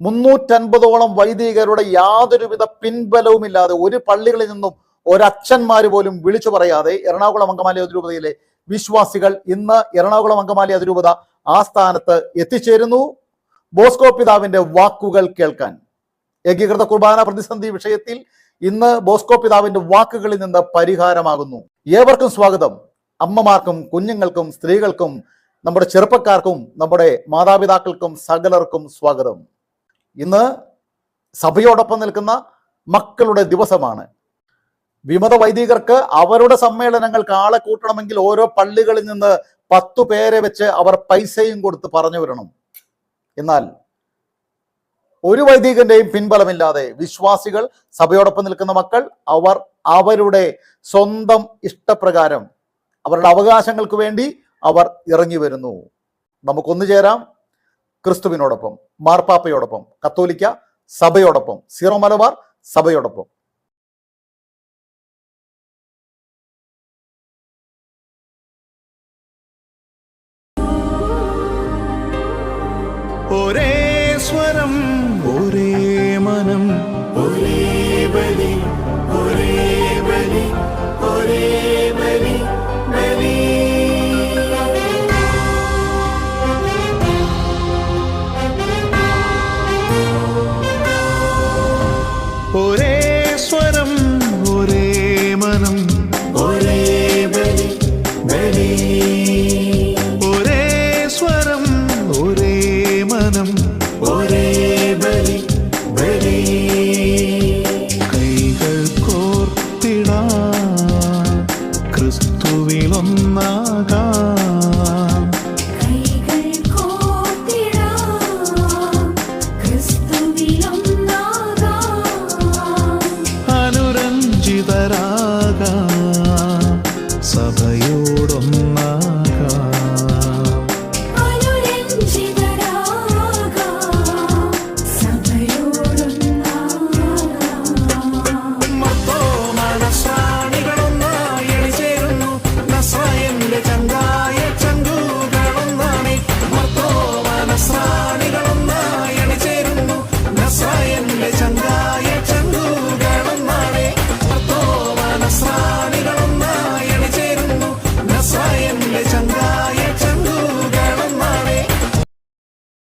മുന്നൂറ്റൻപതോളം വൈദികരുടെ യാതൊരുവിധ പിൻബലവുമില്ലാതെ ഒരു പള്ളികളിൽ നിന്നും ഒരച്ഛന്മാര് പോലും വിളിച്ചു പറയാതെ എറണാകുളം അങ്കമാലി അതിരൂപതയിലെ വിശ്വാസികൾ ഇന്ന് എറണാകുളം അങ്കമാലി അതിരൂപത ആ സ്ഥാനത്ത് എത്തിച്ചേരുന്നു. ബോസ്കോ പിതാവിന്റെ വാക്കുകൾ കേൾക്കാൻ. ഏകീകൃത കുർബാന പ്രതിസന്ധി വിഷയത്തിൽ ഇന്ന് ബോസ്കോ പിതാവിന്റെ വാക്കുകളിൽ നിന്ന് പരിഹാരമാകുന്നു. ഏവർക്കും സ്വാഗതം. അമ്മമാർക്കും കുഞ്ഞുങ്ങൾക്കും സ്ത്രീകൾക്കും നമ്മുടെ ചെറുപ്പക്കാർക്കും നമ്മുടെ മാതാപിതാക്കൾക്കും സകലർക്കും സ്വാഗതം. ഇന്ന് സഭയോടൊപ്പം നിൽക്കുന്ന മക്കളുടെ ദിവസമാണ്. വിമത വൈദികർക്ക് അവരുടെ സമ്മേളനങ്ങൾക്ക് ആളെ കൂട്ടണമെങ്കിൽ ഓരോ പള്ളികളിൽ നിന്ന് പത്തു പേരെ വെച്ച് അവർ പൈസയും കൊടുത്ത് പറഞ്ഞു വരണം എന്നാൽ ഒരു വൈദികന്റെയും പിൻബലമില്ലാതെ വിശ്വാസികൾ സഭയോടൊപ്പം നിൽക്കുന്ന മക്കൾ അവർ അവരുടെ സ്വന്തം ഇഷ്ടപ്രകാരം അവരുടെ അവകാശങ്ങൾക്ക് വേണ്ടി അവർ ഇറങ്ങി വരുന്നു. നമുക്കൊന്നു ചേരാം. ക്രിസ്തുവിനോടൊപ്പം മാർപ്പാപ്പയോടൊപ്പം കത്തോലിക്ക സഭയോടൊപ്പം സീറോ മലബാർ സഭയോടൊപ്പം. ഒരേ സ്വരം ഒരേ സ്വരം ഒരേ മനം. ഒരേ ഒരേ സ്വരം ഒരേ മനം. ഒരേ കൈകൾ കോർത്തിടാ ക്രിസ്തുവിലൊന്നാകാം ಸಭೆಯೋ